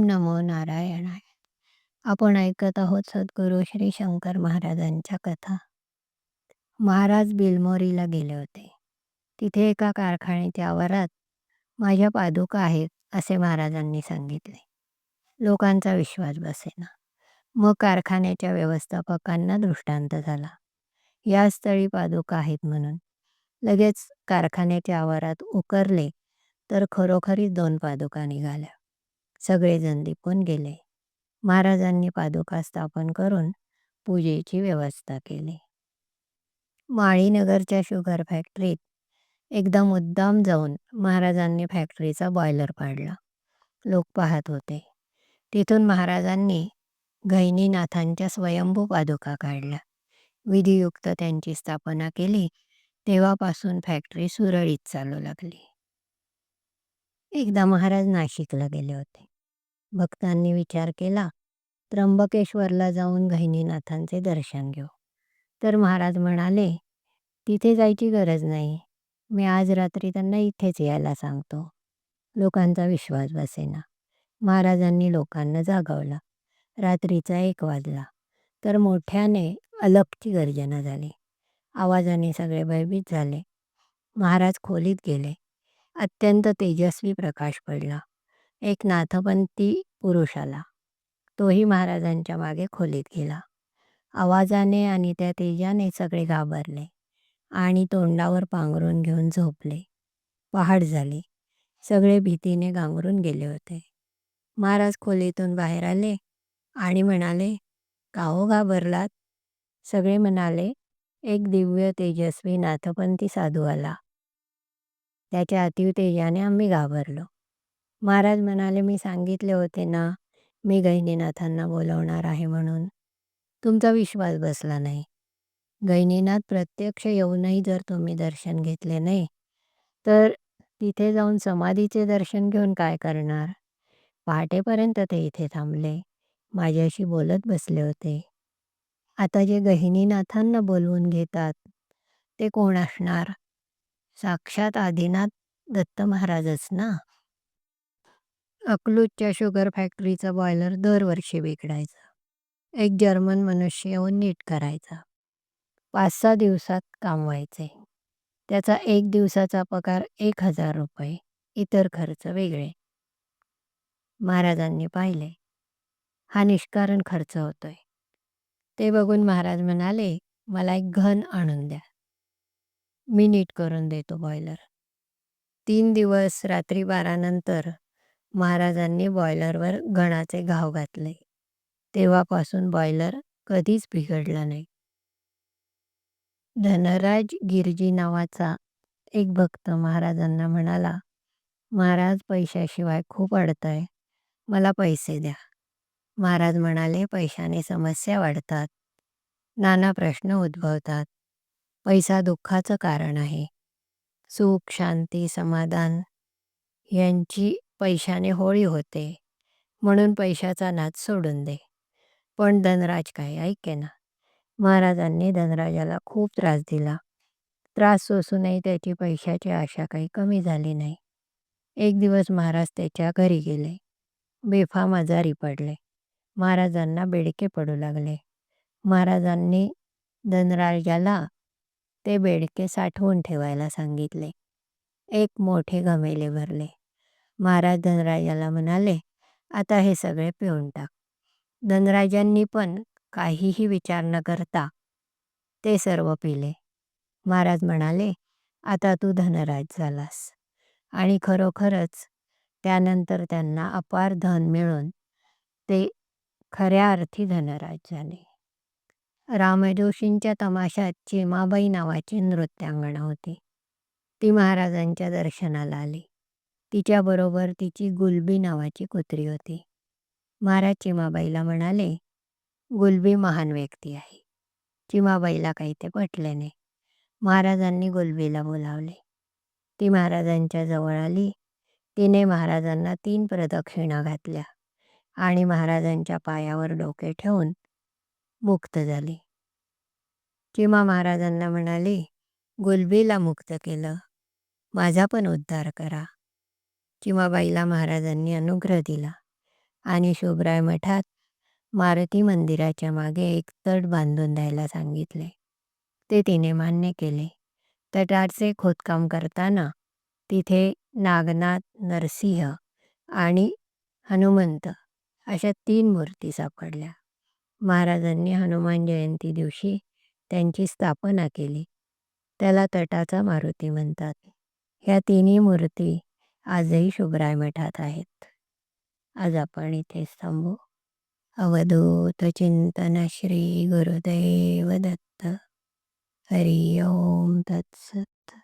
ओम नमो नारायणाय. आपण ऐकत आहोत सद्गुरू श्री शंकर महाराजांच्या कथा. महाराज बिलमोरीला गेले होते. तिथे एका कारखान्याच्या आवारात माझ्या पादुका आहेत असे महाराजांनी सांगितले. लोकांचा विश्वास बसेना. मग कारखान्याच्या व्यवस्थापकांना दृष्टांत झाला. या स्थळी पादुका आहेत म्हणून. लगेच कारखान्याच्या आवारात उकरले तर खरोखरी दोन पादुका निघाल्या. सगळेजण लिपून गेले. महाराजांनी पादुका स्थापन करून पूजेची व्यवस्था केली. माळीनगरच्या शुगर फॅक्टरीत एकदा मुद्दाम जाऊन महाराजांनी फॅक्टरीचा बॉयलर पाडला. लोक पाहत होते. तिथून महाराजांनी गहिनीनाथांच्या स्वयंभू पादुका काढल्या. विधियुक्त त्यांची स्थापना केली. तेव्हापासून फॅक्टरी सुरळीत चालू लागली. एकदा महाराज नाशिकला गेले होते. भक्तांनी विचार केला त्र्यंबकेश्वरला जाऊन गहिनीनाथांचे दर्शन घेऊ. तर महाराज म्हणाले तिथे जायची गरज नाही. मी आज रात्री त्यांना इथेच यायला सांगतो. लोकांचा विश्वास बसेना. महाराजांनी लोकांना जागवला. रात्रीचा एक वाजला. तर मोठ्याने अलगची गर्जना झाली. आवाजाने सगळे भयभीत झाले. महाराज खोलीत गेले. अत्यंत तेजस्वी प्रकाश पडला. एक नाथपंथी पुरुषाला. तोही महाराजांच्या मागे खोलीत गेला. आवाजाने आणि त्या तेजाने सगळे घाबरले आणि तोंडावर पांघरून घेऊन झोपले. पहाट झाली. सगळे भीतीने गांगरून गेले होते. महाराज खोलीतून बाहेर आले आणि म्हणाले काहो घाबरलात? सगळे म्हणाले एक दिव्य तेजस्वी नाथपंथी साधू आला. त्याच्या अतीव तेजाने आम्ही घाबरलो. महाराज म्हणाले मी सांगितले होते ना मी गहिनीनाथांना बोलवणार आहे म्हणून. तुमचा विश्वास बसला नाही. गहिनीनाथ प्रत्यक्ष येऊनही जर तुम्ही दर्शन घेतले नाही तर तिथे जाऊन समाधीचे दर्शन घेऊन काय करणार? पहाटेपर्यंत ते इथे थांबले. माझ्याशी बोलत बसले होते. आता जे गहिनीनाथांना बोलवून घेतात ते कोण असणार? साक्षात आदिनाथ दत्त महाराजच ना? अकलूजच्या शुगर फॅक्टरीचा बॉयलर दरवर्षी बिघडायचा. एक जर्मन मनुष्य येऊन नीट करायचा. पाच सहा दिवसात काम व्हायचे त्याचा एक दिवसाचा पगार एक हजार रुपये. इतर खर्च वेगळे. महाराजांनी पाहिले. हा निष्कारण खर्च होतोय. ते बघून महाराज म्हणाले मला एक घन आणून द्या. मी नीट करून देतो बॉयलर. तीन दिवस रात्री बारानंतर महाराजांनी बॉयलरवर घणाचे घाव घातले. तेव्हापासून बॉयलर कधीच बिघडला नाही. धनराज गिरजी नावाचा एक भक्त महाराजांना म्हणाला महाराज पैशाशिवाय खूप अडतंय. मला पैसे द्या. महाराज म्हणाले पैशाने समस्या वाढतात. नाना प्रश्न उद्भवतात. पैसा दुःखाचं कारण आहे. सुख शांती समाधान यांची पैशाने होळी होते म्हणून पैशाचा नाद सोडून दे. पण धनराज काय ऐके ना. महाराजांनी धनराजाला खूप त्रास दिला. त्रास सोसूनही त्याची पैशाची आशा काही कमी झाली नाही. एक दिवस महाराज त्याच्या घरी गेले. बेफाम आजारी पडले. महाराजांना बेडके पडू लागले. महाराजांनी धनराजाला ते बेडके साठवून ठेवायला सांगितले. एक मोठे घमेले भरले. महाराज धनराजाला म्हणाले आता हे सगळे पिऊन टाक. धनराजांनी पण काहीही विचार न करता ते सर्व पिले. महाराज म्हणाले आता तू धनराज झालास. आणि खरोखरच त्यानंतर त्यांना अपार धन मिळून ते खऱ्या अर्थी धनराज झाले. रामजोशींच्या तमाशात चिमाबाई नावाची नृत्यांगणा होती. ती महाराजांच्या दर्शनाला आली. तिच्याबरोबर तिची गुलबी नावाची कुत्री होती. महाराज चिमाबाईला म्हणाले गुलबी महान व्यक्ती आहे. चिमाबाईला काही ते पटले नाही. महाराजांनी गुलबीला बोलावले. ती महाराजांच्या जवळ आली. तिने महाराजांना तीन प्रदक्षिणा घातल्या आणि महाराजांच्या पायावर डोके ठेवून मुक्त झाली. चिमा महाराजांना म्हणाली गुलबीला मुक्त केलं. माझा पण उद्धार करा. चिमाबाईला महाराजांनी अनुग्रह दिला आणि शुभराय मठात मारुती मंदिराच्या मागे एक तट बांधून द्यायला सांगितले. ते तिने मान्य केले. तटाचे खोदकाम करताना तिथे नागनाथ नरसिंह आणि हनुमंत अशा तीन मूर्ती सापडल्या. महाराजांनी हनुमान जयंती दिवशी त्यांची स्थापना केली. त्याला तटाचा मारुती म्हणतात. ह्या तिन्ही मूर्ती आजही शुभ्राय मिठात आहेत. आज आपण इथेच थांबू. अवधूत चिंतन श्री गुरुदेव दत्त. हरि ओम तत्सत.